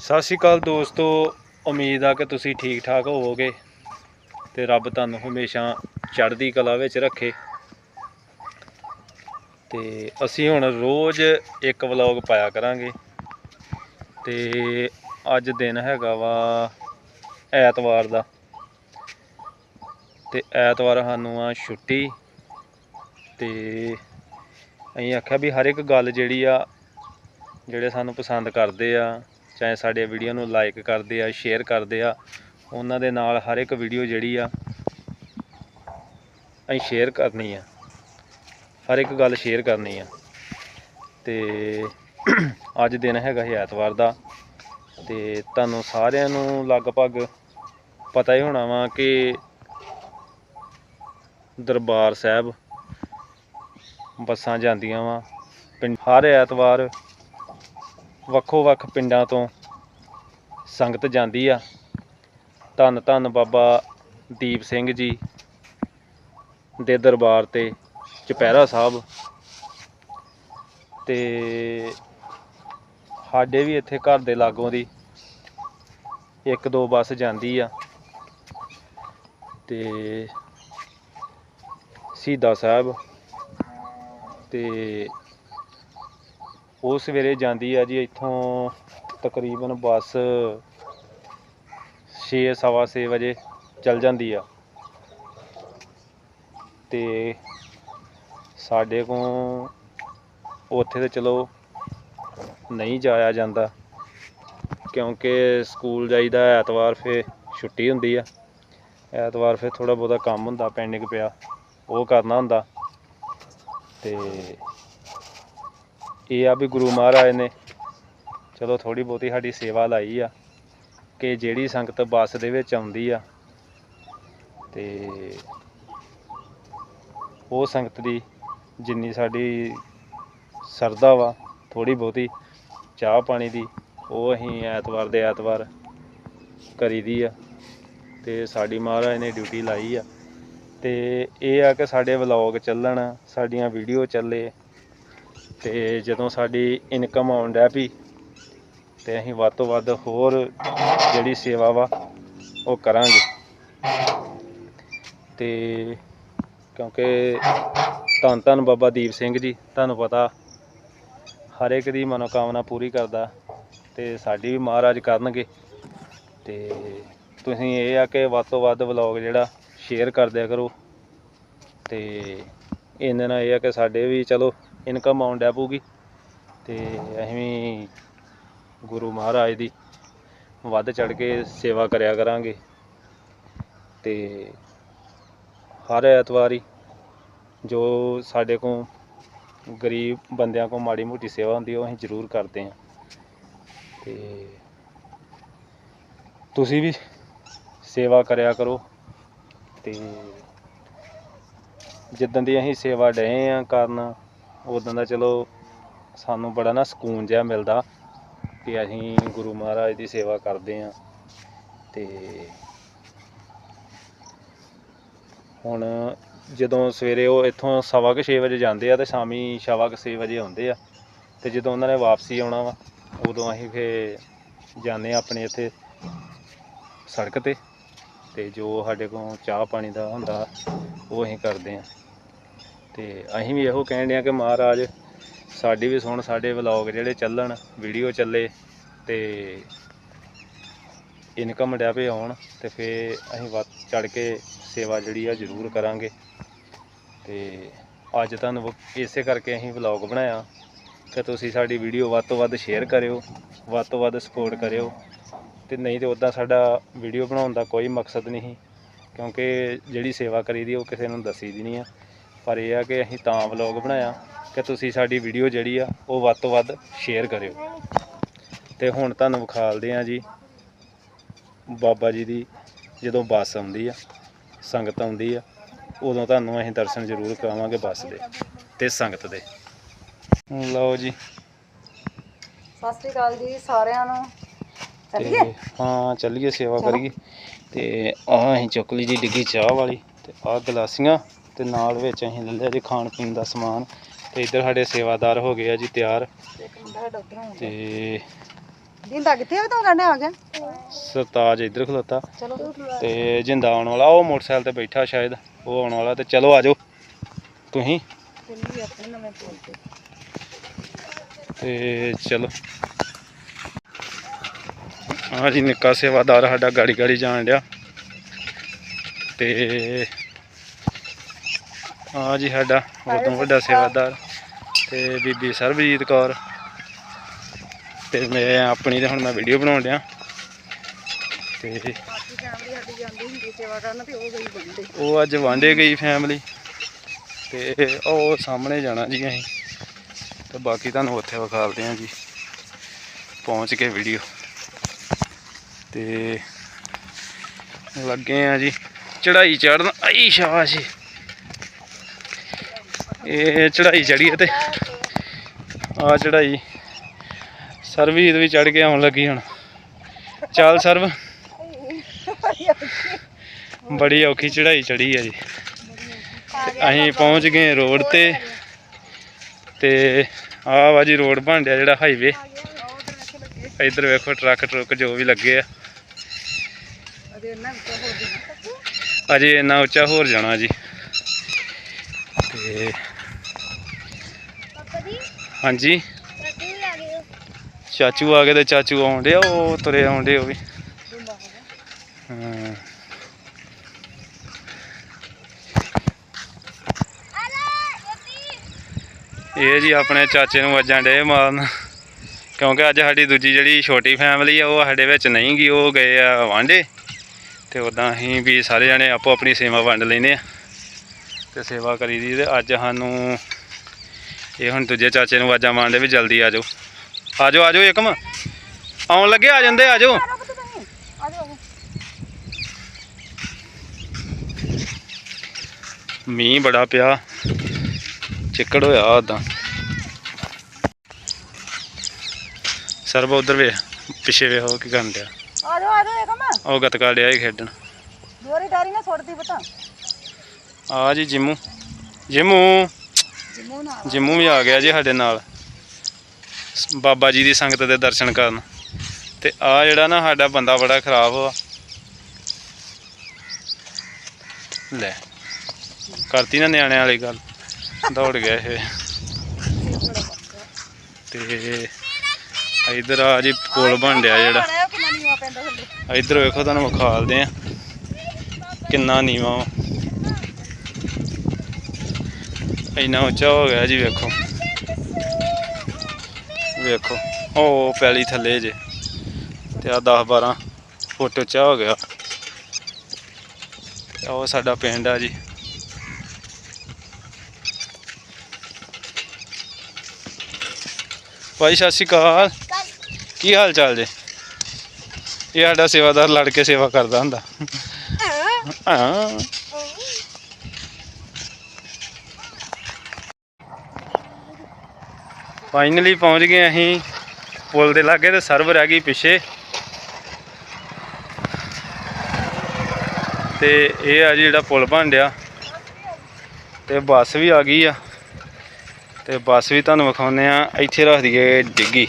ਸਤਿ ਸ਼੍ਰੀ ਅਕਾਲ ਦੋਸਤੋ, ਉਮੀਦ ਆ ਕਿ ਤੁਸੀਂ ਠੀਕ ਠਾਕ ਹੋਵੋਗੇ ਤੇ ਰੱਬ ਤੁਹਾਨੂੰ ਹਮੇਸ਼ਾ ਚੜ੍ਹਦੀ ਕਲਾ ਵਿੱਚ ਰੱਖੇ। ਤੇ ਅਸੀਂ ਹੁਣ ਰੋਜ਼ ਇੱਕ ਵਲੌਗ ਪਾਇਆ ਕਰਾਂਗੇ ਤੇ ਅੱਜ ਦਿਨ ਹੈਗਾ ਵਾ ਐਤਵਾਰ ਦਾ। ਤੇ ਐਤਵਾਰ ਸਾਨੂੰ ਆ ਛੁੱਟੀ ਤੇ ਅਸੀਂ ਆਖਿਆ ਵੀ ਹਰ ਇੱਕ ਗੱਲ ਜਿਹੜੀ ਆ, ਜਿਹੜੇ ਸਾਨੂੰ ਪਸੰਦ ਕਰਦੇ ਆ ਚਾਹੇ ਸਾਡੇ ਵੀਡੀਓ ਨੂੰ ਲਾਈਕ ਕਰਦੇ ਆ ਸ਼ੇਅਰ ਕਰਦੇ ਆ, ਉਹਨਾਂ ਦੇ ਨਾਲ ਹਰ ਇੱਕ ਵੀਡੀਓ ਜਿਹੜੀ ਆ, ਅਸੀਂ ਸ਼ੇਅਰ ਕਰਨੀ ਆ। ਹਰ ਇੱਕ ਗੱਲ ਸ਼ੇਅਰ ਕਰਨੀ ਆ। ਤੇ ਅੱਜ ਦਿਨ ਹੈਗਾ ਸੀ ਐਤਵਾਰ ਦਾ, ਤੇ ਤੁਹਾਨੂੰ ਸਾਰਿਆਂ ਨੂੰ ਲਗਭਗ ਪਤਾ ਹੀ ਹੋਣਾ ਵਾ ਕਿ ਦਰਬਾਰ ਸਾਹਿਬ ਬੱਸਾਂ ਜਾਂਦੀਆਂ ਵਾ। ਪਿੰਡ ਹਰ ਐਤਵਾਰ ਵੱਖੋ ਵੱਖ ਪਿੰਡਾਂ ਤੋਂ ਸੰਗਤ ਜਾਂਦੀ ਆ। ਧੰਨ ਧੰਨ ਬਾਬਾ ਦੀਪ ਸਿੰਘ ਜੀ ਦੇ ਦਰਬਾਰ ਤੇ, ਚੁਪਹਿਰਾ ਸਾਹਿਬ। ਤੇ ਸਾਡੇ ਵੀ ਇੱਥੇ ਘਰ ਦੇ ਲਾਗੋਂ ਦੀ ਇੱਕ ਦੋ ਬੱਸ ਜਾਂਦੀ ਆ। ਤੇ ਸ਼ਹੀਦਾਂ ਸਾਹਿਬ ਤੇ ਉਹ ਸਵੇਰੇ ਜਾਂਦੀ ਆ ਜੀ ਇੱਥੋਂ ਤਕਰੀਬਨ ਬੱਸ 6 ਸਵਾ ਛੇ ਵਜੇ ਚੱਲ ਜਾਂਦੀ ਆ। ਤੇ ਸਾਡੇ ਕੋਲ ਉੱਥੇ ਤੇ ਚਲੋ ਨਹੀਂ ਜਾਇਆ ਜਾਂਦਾ, ਕਿਉਂਕਿ ਸਕੂਲ ਜਾਈਦਾ ਐਤਵਾਰ ਫੇ ਛੁੱਟੀ ਹੁੰਦੀ ਆ। ਐਤਵਾਰ ਫੇ ਥੋੜਾ ਬਹੁਤਾ ਕੰਮ ਹੁੰਦਾ, ਪੈਂਡਿੰਗ ਪਿਆ, ਉਹ ਕਰਨਾ ਹੁੰਦਾ। ਤੇ ਇਹ ਆ ਵੀ ਗੁਰੂ ਮਹਾਰਾਜ ਨੇ ਚਲੋ ਥੋੜੀ ਬਹੁਤੀ ਸਾਡੀ ਸੇਵਾ ਲਾਈ ਆ ਕਿ ਜਿਹੜੀ ਸੰਗਤ ਬੱਸ ਦੇ ਵਿੱਚ ਆਉਂਦੀ ਆ ਤੇ ਉਹ ਸੰਗਤ ਦੀ ਜਿੰਨੀ ਸਾਡੀ ਸਰਦਾ ਵਾ ਥੋੜੀ ਬਹੁਤੀ ਚਾਹ ਪਾਣੀ ਦੀ, ਉਹ ਅਸੀਂ ਐਤਵਾਰ ਦੇ ਐਤਵਾਰ ਕਰੀਦੀ ਆ ਤੇ ਸਾਡੀ ਮਹਾਰਾਜ ਨੇ ਡਿਊਟੀ ਲਾਈ ਆ ਤੇ ਇਹ ਆ ਕਿ ਸਾਡੇ ਵਲੌਗ ਚੱਲਣ, ਸਾਡੀਆਂ ਵੀਡੀਓ ਚੱਲੇ ਤੇ ਜਦੋਂ ਸਾਡੀ ਇਨਕਮ ਆਉਣ ਡੈ ਪਈ ਤੇ ਅਸੀਂ ਵੱਧ ਤੋਂ ਵੱਧ ਹੋਰ ਜਿਹੜੀ ਸੇਵਾ ਵਾ, ਉਹ ਕਰਾਂਗੇ। ਤੇ ਕਿਉਂਕਿ ਧੰਨ ਧੰਨ ਬਾਬਾ ਦੀਪ ਸਿੰਘ ਜੀ, ਤੁਹਾਨੂੰ ਪਤਾ ਹਰ ਇੱਕ ਦੀ ਮਨੋਕਾਮਨਾ ਪੂਰੀ ਕਰਦਾ, ਤੇ ਸਾਡੀ ਵੀ ਮਹਾਰਾਜ ਕਰਨਗੇ। ਤੇ ਤੁਸੀਂ ਇਹ ਆ ਕਿ ਵੱਧ ਤੋਂ ਵੱਧ ਵਲੌਗ ਜਿਹੜਾ ਸ਼ੇਅਰ ਕਰਦਿਆ ਕਰੋ। ਤੇ ਇਹਨਾਂ ਨਾਲ ਇਹ ਆ ਕਿ ਸਾਡੇ ਵੀ ਚਲੋ ਇਨਕਮ ਆਉਣ ਡੈ ਪਊਗੀ। ਤੇ ਅਸੀਂ ਵੀ ਗੁਰੂ ਮਹਾਰਾਜ ਦੀ ਵੱਧ ਚੜ ਕੇ ਸੇਵਾ ਕਰਿਆ ਕਰਾਂਗੇ। ਤੇ ਹਰ ਐਤਵਾਰ ਹੀ ਜੋ ਸਾਡੇ ਕੋਲ ਗਰੀਬ ਬੰਦਿਆਂ ਕੋਲ ਮਾੜੀ ਮੋਟੀ ਸੇਵਾ ਹੁੰਦੀ, ਉਹ ਅਸੀਂ ਜ਼ਰੂਰ ਕਰਦੇ ਹਾਂ। ਤੇ ਤੁਸੀਂ ਵੀ ਸੇਵਾ ਕਰਿਆ ਕਰੋ। ਤੇ ਜਿੱਦਾਂ ਦੀ ਅਸੀਂ ਸੇਵਾ ਡਏ ਆ ਕਰਨ ਉਦੋਂ ਦਾ ਚਲੋ ਸਾਨੂੰ ਬੜਾ ਨਾ ਸਕੂਨ ਜਿਹਾ ਮਿਲਦਾ ਕਿ ਅਸੀਂ ਗੁਰੂ ਮਹਾਰਾਜ ਦੀ ਸੇਵਾ ਕਰਦੇ ਆ ਤੇ ਹੁਣ ਜਦੋਂ ਸਵੇਰੇ ਉਹ ਇੱਥੋਂ ਸਵਾ ਕੁ ਛੇ ਵਜੇ ਜਾਂਦੇ ਆ ਤੇ ਸ਼ਾਮੀ ਸਵਾ ਕੁ ਛੇ ਵਜੇ ਆਉਂਦੇ ਆ ਤੇ ਜਦੋਂ ਉਹਨਾਂ ਨੇ ਵਾਪਸੀ ਆਉਣਾ ਵਾ, ਉਦੋਂ ਅਸੀਂ ਫੇ ਜਾਂਦੇ ਆ ਆਪਣੇ ਇੱਥੇ ਸੜਕ ਤੇ ਤੇ ਜੋ ਸਾਡੇ ਕੋਲ ਚਾਹ ਪਾਣੀ ਦਾ ਹੁੰਦਾ ਉਹ ਅਸੀਂ ਕਰਦੇ ਆ ਤੇ ਅਸੀਂ ਵੀ ਇਹੋ ਕਹਿਣ ਡਿਆ ਕਿ ਮਹਾਰਾਜ, ਸਾਡੀ ਵੀ ਸੁਣ, ਸਾਡੇ ਵਲੌਗ ਜਿਹੜੇ ਚੱਲਣ, ਵੀਡੀਓ ਚੱਲੇ ਤੇ ਇਨਕਮ ਡਿਆ ਪਏ ਆਉਣ ਤੇ ਫੇ ਅਸੀਂ ਵੱਧ ਚੜ ਕੇ ਸੇਵਾ ਜਿਹੜੀ ਆ ਜ਼ਰੂਰ ਕਰਾਂਗੇ। ਤੇ ਅੱਜ ਤੁਹਾਨੂੰ ਇਸੇ ਕਰਕੇ ਅਸੀਂ ਵਲੌਗ ਬਣਾਇਆ ਕਿ ਤੁਸੀਂ ਸਾਡੀ ਵੀਡੀਓ ਵੱਧ ਤੋਂ ਵੱਧ ਸ਼ੇਅਰ ਕਰਿਓ, ਵੱਧ ਤੋਂ ਵੱਧ ਸਪੋਰਟ ਕਰਿਓ ਤੇ ਨਹੀਂ ਤੇ ਉਦਾਂ ਸਾਡਾ ਵੀਡੀਓ ਬਣਾਉਣ ਦਾ ਕੋਈ ਮਕਸਦ ਨਹੀਂ, ਕਿਉਂਕਿ ਜਿਹੜੀ ਸੇਵਾ ਕਰੀਦੀ ਉਹ ਕਿਸੇ ਨੂੰ ਦੱਸੀ ਦੀ ਨਹੀਂ ਆ। ਪਰ ਇਹ ਆ ਕਿ ਅਸੀਂ ਤਾਂ ਵਲੌਗ ਬਣਾਇਆ ਕਿ ਤੁਸੀਂ ਸਾਡੀ ਵੀਡੀਓ ਜਿਹੜੀ ਆ ਉਹ ਵੱਧ ਤੋਂ ਵੱਧ ਸ਼ੇਅਰ ਕਰਿਓ। ਤੇ ਹੁਣ ਤੁਹਾਨੂੰ ਵਿਖਾਲਦੇ ਆ ਜੀ ਬਾਬਾ ਜੀ ਦੀ ਜਦੋਂ ਬੱਸ ਆਉਂਦੀ ਆ ਸੰਗਤ ਆਉਂਦੀ ਆ ਉਦੋਂ ਤੁਹਾਨੂੰ ਅਸੀਂ ਦਰਸ਼ਨ ਜ਼ਰੂਰ ਕਰਾਵਾਂਗੇ ਬੱਸ ਦੇ ਤੇ ਸੰਗਤ ਦੇ। ਲਓ ਜੀ। ਸਤਿ ਸ੍ਰੀ ਅਕਾਲ ਜੀ ਸਾਰਿਆਂ ਨੂੰ। ਚੱਲੀਏ? ਹਾਂ ਚੱਲੀਏ ਸੇਵਾ। ਕਰੀਏ। ਤੇ ਆਹ ਅਸੀਂ ਚੁੱਕ ਲਈ ਜੀ ਡਿੱਗੀ ਚਾਹ ਵਾਲੀ ਤੇ ਆਹ ਗਲਾਸੀਆਂ। ਤੇ ਨਾਲ ਵਿੱਚ ਅਸੀਂ ਲੈ ਲਿਆ ਜੀ ਖਾਣ ਪੀਣ ਦਾ ਸਮਾਨ ਤੇ ਇੱਧਰ ਸਾਡੇ ਸੇਵਾਦਾਰ ਹੋ ਗਏ ਆ ਜੀ ਤਿਆਰ। ਤੇ ਦਿੰਦਾ ਕਿੱਥੇ ਆ ਤੂੰ ਕਹਿੰਦੇ ਆ ਗਿਆ? ਸਰਤਾਜ ਇੱਧਰ ਖਲੋਤਾ। ਤੇ ਜਿੰਦਾ ਆਉਣ ਵਾਲਾ ਉਹ ਮੋਟਰਸਾਈਕਲ ਤੇ ਬੈਠਾ ਸ਼ਾਇਦ ਉਹ ਆਉਣ ਵਾਲਾ ਤੇ ਚਲੋ ਆਜੋ। ਤੁਸੀਂ? ਤੇ ਚਲੋ। ਹਾਂ ਜੀ ਨਿੱਕਾ ਸੇਵਾਦਾਰ ਸਾਡਾ ਗਾੜੀ ਗਾੜੀ ਜਾਣ ਡਿਆ। ਤੇ ਹਾਂ ਜੀ ਸਾਡਾ ਉਦੋਂ ਵੱਡਾ ਸੇਵਾਦਾਰ ਤੇ ਬੀਬੀ ਸਰਬਜੀਤ ਕੌਰ। ਤੇ ਮੈਂ ਆਪਣੀ ਤੇ ਹੁਣ ਮੈਂ ਵੀਡੀਓ ਬਣਾਉਣ ਡਿਆ। ਤੇ ਉਹ ਅੱਜ ਵਾਂਡੇ ਗਈ ਫੈਮਿਲੀ ਤੇ ਉਹ ਸਾਹਮਣੇ ਜਾਣਾ ਜੀ ਅਸੀਂ। ਤੇ ਬਾਕੀ ਤੁਹਾਨੂੰ ਉੱਥੇ ਵਿਖਾਲਦੇ ਹਾਂ ਜੀ। ਪਹੁੰਚ ਕੇ ਵੀਡੀਓ ਤੇ ਲੱਗੇ ਆ ਜੀ। ਚੜਾਈ ਚੜਨ ਆਈ ਸ਼ਾਬਾਸ਼ ਜੀ। ਇਹ ਚੜਾਈ ਚੜੀ ਹੈ ਤੇ ਆ ਚੜਾਈ ਸਰਵੀਤ ਵੀ ਚੜ ਕੇ ਆਉਣ ਲੱਗੀ ਹੁਣ। ਚੱਲ ਸਰਵ ਬੜੀ ਔਖੀ ਚੜਾਈ ਚੜੀ ਹੈ ਜੀ। ਅਸੀਂ ਪਹੁੰਚ ਗਏ ਰੋਡ ਤੇ ਤੇ ਆਹ ਵਾ ਜੀ ਰੋਡ ਬਣ ਰਿਹਾ ਜਿਹੜਾ ਹਾਈਵੇ ਇੱਧਰ ਵੇਖੋ ਟਰੱਕ ਟਰੁੱਕ ਜੋ ਵੀ ਲੱਗੇ ਆ। ਅਜੇ ਇੰਨਾ ਉੱਚਾ ਹੋਰ ਜਾਣਾ ਜੀ। ਤੇ ਹਾਂਜੀ। ਚਾਚੂ ਆ ਗਏ ਤੇ ਚਾਚੂ ਆਉਂਦੇ ਆ ਉਹ ਤੁਰੇ ਆਉਂਦੇ ਉਹ ਵੀ। ਹਾਂ ਇਹ ਜੀ ਆਪਣੇ ਚਾਚੇ ਨੂੰ ਵੱਜਾਂ ਡੇ ਮਾਰਨ। ਕਿਉਂਕਿ ਅੱਜ ਸਾਡੀ ਦੂਜੀ ਜਿਹੜੀ ਛੋਟੀ ਫੈਮਿਲੀ ਆ ਉਹ ਸਾਡੇ ਵਿੱਚ ਨਹੀਂ ਗਈ ਉਹ ਗਏ ਆ ਵਾਂਡੇ ਤੇ ਉਦਾਂ ਅਸੀਂ ਵੀ ਸਾਰੇ ਜਣੇ ਆਪੋ ਆਪਣੀ ਸੇਵਾ ਵੰਡ ਲੈਨੇ ਆ। ਤੇ ਸੇਵਾ ਕਰੀਦੀ ਤੇ ਅੱਜ ਸਾਨੂੰ ਇਹ ਹੁਣ ਦੂਜੇ ਚਾਚੇ ਨੂੰ ਆਵਾਜ਼ਾਂ ਮਾਰਦੇ ਵੀ ਜਲਦੀ ਆ ਜਾਓ। ਆ ਜਾਓ ਆ ਜਾਓ ਏਕਮ। ਆਉਣ ਲੱਗੇ ਆ ਜਾਂਦੇ ਆ ਜਾਓ। ਮੀਂਹ ਬੜਾ ਪਿਆ। ਚਿੱਕੜ ਹੋਇਆ ਉਦਾਂ ਸਰਬ ਉਧਰ ਵੇ ਪਿੱਛੇ ਵੇ ਹੋ ਕੀ ਕਰਨ ਡਿਆ। ਆ ਜਾਓ ਆ ਜਾਓ ਏਕਮ। ਉਹ ਗਤਕਾ ਡਿਆ ਸੀ ਖੇਡਣ। ਦੋਰੀ ਡਾਰੀ ਨਾ ਛੋੜਦੀ ਪਤਾ। ਆ ਜੀ ਜਿਮੂ। ਜਿਮੂ। ਜਿੰਮੂ ਨਾਲ ਜਿਮੂ ਵੀ ਆ ਗਿਆ ਜੀ ਸਾਡੇ ਨਾਲ। ਬਾਬਾ ਜੀ ਦੀ ਸੰਗਤ ਦੇ ਦਰਸ਼ਨ ਕਰਨ। ਤੇ ਆ ਜਿਹੜਾ ਨਾ ਸਾਡਾ ਬੰਦਾ ਬੜਾ ਖਰਾਬ ਵਾ। ਲੈ ਕਰਤੀ ਨਾ ਨਿਆਣਿਆਂ ਵਾਲੀ ਗੱਲ। ਦੌੜ ਗਿਆ ਇਹ। ਤੇ ਇਧਰ ਆ ਜੀ ਪੁਲ ਬਣ ਜਿਹੜਾ। ਇੱਧਰ ਵੇਖੋ ਤੁਹਾਨੂੰ ਵਿਖਾਲਦੇ ਆ। ਕਿੰਨਾ ਨੀਵਾ ਵਾ ਇੰਨਾ ਉੱਚਾ ਹੋ ਗਿਆ ਜੀ ਵੇਖੋ ਵੇਖੋ ਉਹ ਪੈਲੀ ਥੱਲੇ ਜੇ ਤੇ ਆ 10 12 ਫੁੱਟ ਉੱਚਾ ਹੋ ਗਿਆ ਉਹ ਸਾਡਾ ਪਿੰਡ ਆ ਜੀ ਭਾਈ ਸਤਿ ਸ਼੍ਰੀ ਅਕਾਲ ਕੀ ਹਾਲ ਚਾਲ ਜੇ ਇਹ ਸਾਡਾ ਸੇਵਾਦਾਰ ਲੜ ਕੇ ਸੇਵਾ ਕਰਦਾ ਹੁੰਦਾ ਹਾਂ ਫਾਈਨਲੀ ਪਹੁੰਚ ਗਏ ਅਸੀਂ। ਪੁਲ ਦੇ ਲਾਗੇ ਤੇ ਸਰਵ ਰਹਿ ਗਈ ਪਿੱਛੇ। ਤੇ ਇਹ ਆ ਜੀ ਜਿਹੜਾ ਪੁਲ ਬਣ ਡਿਆ ਤੇ ਬੱਸ ਵੀ ਆ ਗਈ ਆ। ਤੇ ਬੱਸ ਵੀ ਤੁਹਾਨੂੰ ਵਿਖਾਉਂਦੇ ਆ ਇੱਥੇ ਰੱਖ ਦਈਏ ਡਿੱਗੀ।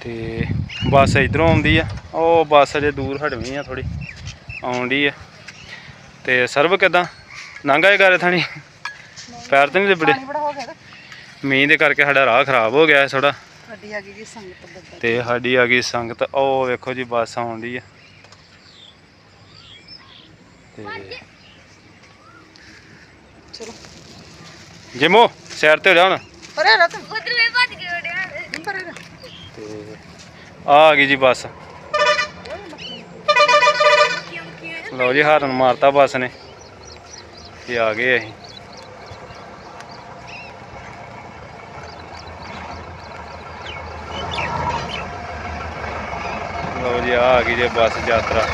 ਤੇ ਬੱਸ ਇਧਰੋਂ ਆਉਂਦੀ ਆ। ਉਹ ਬੱਸ ਅਜੇ ਦੂਰ ਹਟਵੀਂ ਆ ਥੋੜੀ ਆਉਂਦੀ ਆ। ਤੇ ਸਰਵ ਕਿਦਾਂ? ਨੰਗਾ ਘਰ ਥਾਣੀ। ਪੈਰ ਤੇ ਨਹੀਂ ਲਿਬੜੇ। ਪਾਣੀ ਬੜਾ ਹੋ ਗਿਆ ਨਾ। ਮੀਂਹ ਦੇ ਕਰਕੇ ਸਾਡਾ ਰਾਹ ਖਰਾਬ ਹੋ ਗਿਆ ਥੋੜਾ ਗੱਡੀ ਆ ਗਈ ਜੀ ਸੰਗਤ ਬੱਬਾ ਤੇ ਸਾਡੀ ਆ ਗਈ ਸੰਗਤ ਉਹ ਵੇਖੋ ਜੀ ਬੱਸ ਆਉਂਦੀ ਆ। ਤੇ ਚਲੋ। ਜਿਮੋ ਸਾਈਡ ਤੇ ਹੋ ਜਾ ਹੁਣ। ਪਰੇ ਰਤ ਉਧਰ ਵੇ ਭੱਜ ਕੇ ਪਰੇ ਰਹਿ। ਤੇ ਆ ਆ ਗਈ ਜੀ ਬੱਸ। ਲਓ ਜੀ ਹਾਰਨ ਮਾਰਤਾ ਬੱਸ ਨੇ। ਇਹ ਆ ਗਏ ਅਸੀਂ। ਜੀ ਆ ਆ ਗਈ ਜੇ ਬੱਸ ਯਾਤਰਾ।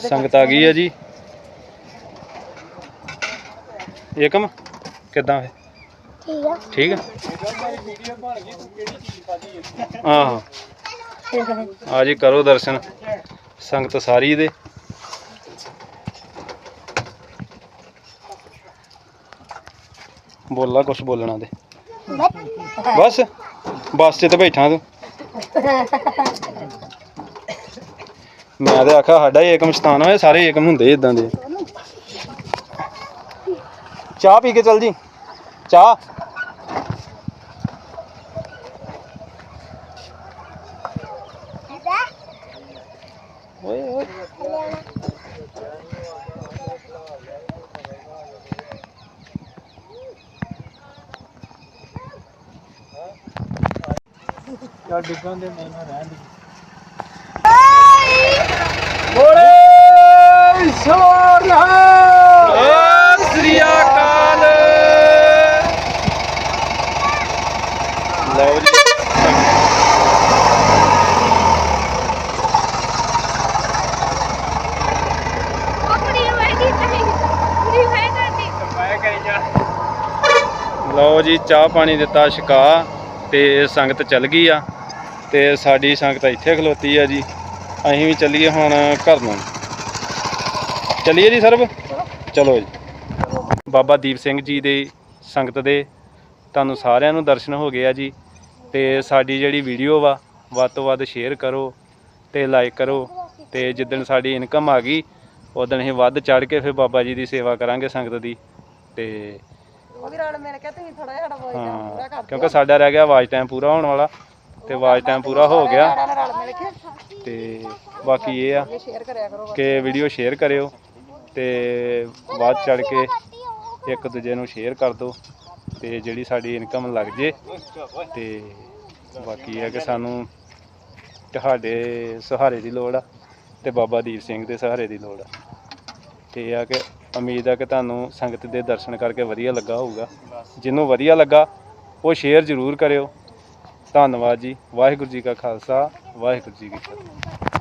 ਸੰਗਤ ਆ ਗਈ ਹੈ ਜੀ। ਏਕਮ ਕਿੱਦਾਂ ਫੇ ਠੀਕ ਆ? ਆਹੋ। ਆ ਜੀ ਕਰੋ ਦਰਸ਼ਨ। ਸੰਗਤ ਸਾਰੀ ਦੇ। ਬੋਲਾ, ਕੁਛ ਬੋਲਣਾ ਤੇ। ਬਸ, ਬੱਸ 'ਚ ਤੇ ਬੈਠਾ ਤੂੰ। ਮੈਂ ਤੇ ਆਖਿਆ, ਸਾਡਾ ਹੀ ਏਕਮ ਸਥਾਨ ਹੋਏ ਸਾਰੇ ਏਕਮ ਹੁੰਦੇ ਇਦਾਂ ਦੇ। ਚਾਹ ਪੀ ਕੇ ਚੱਲ ਜੀ। ਚਾਹ। ਡਿੱਗਾਂ ਦੇ ਮੈਂ ਨਾ ਰਹਿਣ ਦੇ। ਬੋਲੇ! ਸੋਨਾ ਸ੍ਰੀ ਅਕਾਲ। ਲਓ ਜਾ। ਲਓ ਜੀ ਚਾਹ ਪਾਣੀ ਦਿੱਤਾ ਛਕਾ ਤੇ ਸੰਗਤ ਚੱਲ ਗਈ ਆ। ਤੇ ਸਾਡੀ ਸੰਗਤ ਇੱਥੇ ਖਲੋਤੀ ਆ ਜੀ। ਅਸੀਂ ਵੀ ਚੱਲੀਏ ਹੁਣ ਘਰ ਨੂੰ। ਚੱਲੀਏ ਜੀ ਸਰਬ? ਚਲੋ ਜੀ। ਬਾਬਾ ਦੀਪ ਸਿੰਘ ਜੀ ਦੇ ਸੰਗਤ ਦੇ ਤੁਹਾਨੂੰ ਸਾਰਿਆਂ ਨੂੰ ਦਰਸ਼ਨ ਹੋ ਗਏ ਆ ਜੀ। ਤੇ ਸਾਡੀ ਜਿਹੜੀ ਵੀਡੀਓ ਵਾ ਵੱਧ ਤੋਂ ਵੱਧ ਸ਼ੇਅਰ ਕਰੋ ਤੇ ਲਾਈਕ ਕਰੋ ਤੇ ਜਿੱਦਣ ਸਾਡੀ ਇਨਕਮ ਆ ਗਈ ਉਦੋਂ ਅਸੀਂ ਵੱਧ ਚੜ ਕੇ ਫਿਰ ਬਾਬਾ ਜੀ ਦੀ ਸੇਵਾ ਕਰਾਂਗੇ ਸੰਗਤ ਦੀ। ਤੇ ਉਹ ਵੀ ਰਲ ਮਿਲ ਕੇ ਤੁਸੀਂ ਥੋੜਾ ਜਿਹਾ ਸਾਡਾ ਵੋਇਸ ਟਾਈਮ ਪੂਰਾ ਹਾਂ ਕਰ ਕਿਉਂਕਿ ਸਾਡਾ ਰਹਿ ਗਿਆ ਆਵਾਜ਼ ਟਾਈਮ ਪੂਰਾ ਹੋਣ ਵਾਲਾ। ਤੇ ਆਵਾਜ਼ ਟਾਈਮ ਪੂਰਾ ਹੋ ਗਿਆ। ਤੇ ਬਾਕੀ ਇਹ ਆ ਇਹ ਸ਼ੇਅਰ ਕਰਿਆ ਕਰੋ ਕਿ ਵੀਡੀਓ ਸ਼ੇਅਰ ਕਰਿਓ ਤੇ ਵੱਧ ਚੜ ਕੇ ਇੱਕ ਦੂਜੇ ਨੂੰ ਸ਼ੇਅਰ ਕਰ ਦਿਓ ਤੇ ਜਿਹੜੀ ਸਾਡੀ ਇਨਕਮ ਲੱਗ ਜੇ। ਤੇ ਬਾਕੀ ਇਹ ਆ ਕਿ ਸਾਨੂੰ ਤੁਹਾਡੇ ਸਹਾਰੇ ਦੀ ਲੋੜ ਆ ਤੇ ਬਾਬਾ ਦੀਪ ਸਿੰਘ ਦੇ ਸਹਾਰੇ ਦੀ ਲੋੜ ਆ। ਤੇ ਇਹ ਆ ਕਿ ਉਮੀਦ ਆ ਕਿ ਤੁਹਾਨੂੰ ਸੰਗਤ ਦੇ ਦਰਸ਼ਨ ਕਰਕੇ ਵਧੀਆ ਲੱਗਾ ਹੋਊਗਾ। ਜਿਹਨੂੰ ਵਧੀਆ ਲੱਗਾ ਉਹ ਸ਼ੇਅਰ ਜ਼ਰੂਰ ਕਰਿਓ। ਧੰਨਵਾਦ ਜੀ ਵਾਹਿਗੁਰੂ ਜੀ ਕਾ ਖਾਲਸਾ ਵਾਹਿਗੁਰੂ ਜੀ ਕੀ ਫਤਿਹ।